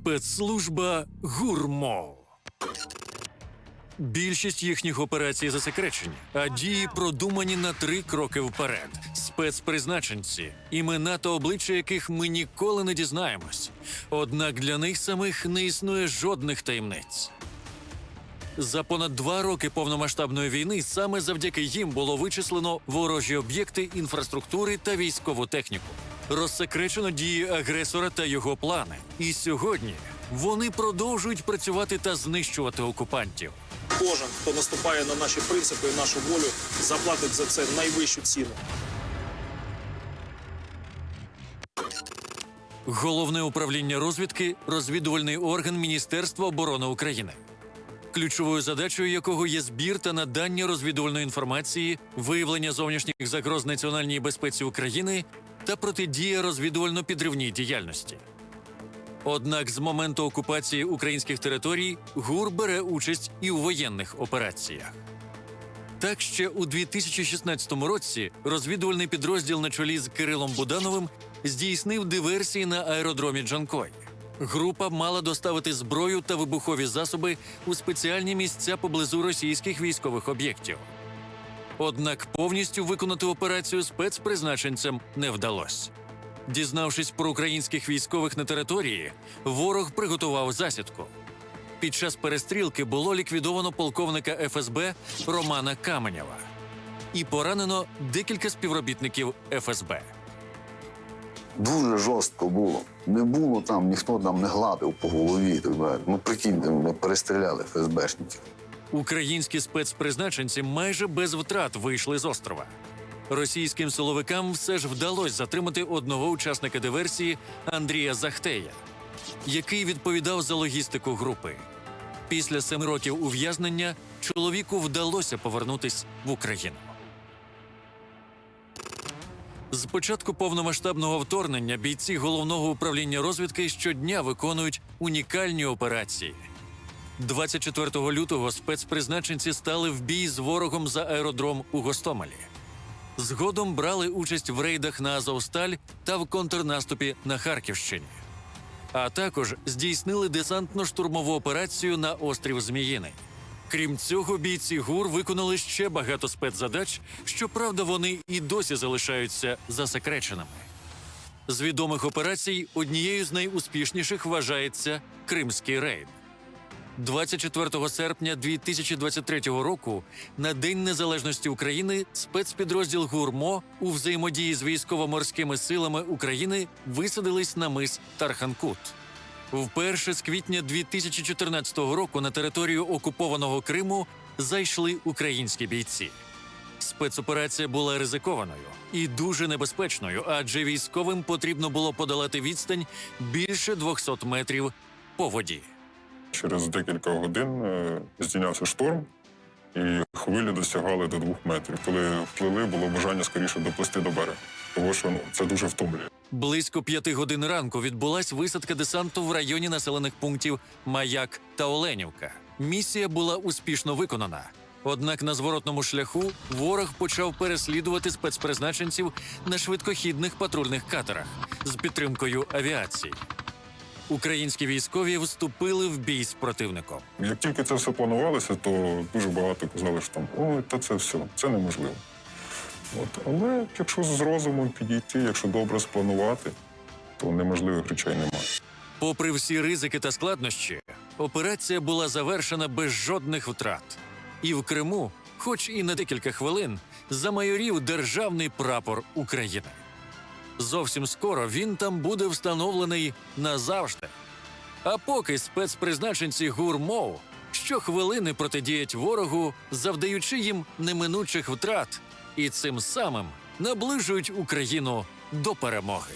Спецслужба Гурмо. Більшість їхніх операцій засекречені, а дії продумані на три кроки вперед. Спецпризначенці, імена та обличчя яких ми ніколи не дізнаємось. Однак для них самих не існує жодних таємниць. За понад два роки повномасштабної війни саме завдяки їм було вичислено ворожі об'єкти інфраструктури та військову техніку. Розсекречено дії агресора та його плани. І сьогодні вони продовжують працювати та знищувати окупантів. Кожен, хто наступає на наші принципи і нашу волю, заплатить за це найвищу ціну. Головне управління розвідки розвідувальний орган Міністерства оборони України, ключовою задачею якого є збір та надання розвідувальної інформації, виявлення зовнішніх загроз національній безпеці України та протидія розвідувально-підривній діяльності. Однак з моменту окупації українських територій ГУР бере участь і у воєнних операціях. Так ще у 2016 році розвідувальний підрозділ на чолі з Кирилом Будановим здійснив диверсії на аеродромі Джанкой. Група мала доставити зброю та вибухові засоби у спеціальні місця поблизу російських військових об'єктів. Однак повністю виконати операцію спецпризначенцям не вдалося. Дізнавшись про українських військових на території, ворог приготував засідку. Під час перестрілки було ліквідовано полковника ФСБ Романа Каменєва і поранено декілька співробітників ФСБ. Дуже жорстко було. Не було там, ніхто там не гладив по голові. Так. Ну прикиньте, ми перестріляли ФСБшників. Українські спецпризначенці майже без втрат вийшли з острова. Російським силовикам все ж вдалося затримати одного учасника диверсії Андрія Захтея, який відповідав за логістику групи. Після семи років ув'язнення чоловіку вдалося повернутись в Україну. З початку повномасштабного вторгнення бійці головного управління розвідки щодня виконують унікальні операції. 24 лютого спецпризначенці стали в бій з ворогом за аеродром у Гостомелі. Згодом брали участь в рейдах на Азовсталь та в контрнаступі на Харківщині. А також здійснили десантно-штурмову операцію на острів Зміїний. Крім цього, бійці ГУР виконали ще багато спецзадач, щоправда, вони і досі залишаються засекреченими. З відомих операцій однією з найуспішніших вважається Кримський рейд. 24 серпня 2023 року, на День Незалежності України, спецпідрозділ ГУРМО у взаємодії з військово-морськими силами України висадились на мис Тарханкут. Вперше з квітня 2014 року на територію окупованого Криму зайшли українські бійці. Спецоперація була ризикованою і дуже небезпечною, адже військовим потрібно було подолати відстань більше 200 метрів по воді. Через декілька годин е, здійнявся шторм, і хвилі досягали до двох метрів. Коли вплили, було бажання скоріше доплисти до берега, тому що ну, це дуже втомлює. Близько п'яти годин ранку відбулась висадка десанту в районі населених пунктів Маяк та Оленівка. Місія була успішно виконана. Однак на зворотному шляху ворог почав переслідувати спецпризначенців на швидкохідних патрульних катерах з підтримкою авіації. Українські військові вступили в бій з противником. Як тільки це все планувалося, то дуже багато казали, що там ой, та це все, це неможливо. От. Але якщо з розумом підійти, якщо добре спланувати, то неможливих речей немає. Попри всі ризики та складнощі, операція була завершена без жодних втрат. І в Криму, хоч і на декілька хвилин, замайорів державний прапор України. Зовсім скоро він там буде встановлений назавжди. А поки спецпризначенці гурмов щохвилини протидіять ворогу, завдаючи їм неминучих втрат, і цим самим наближують Україну до перемоги.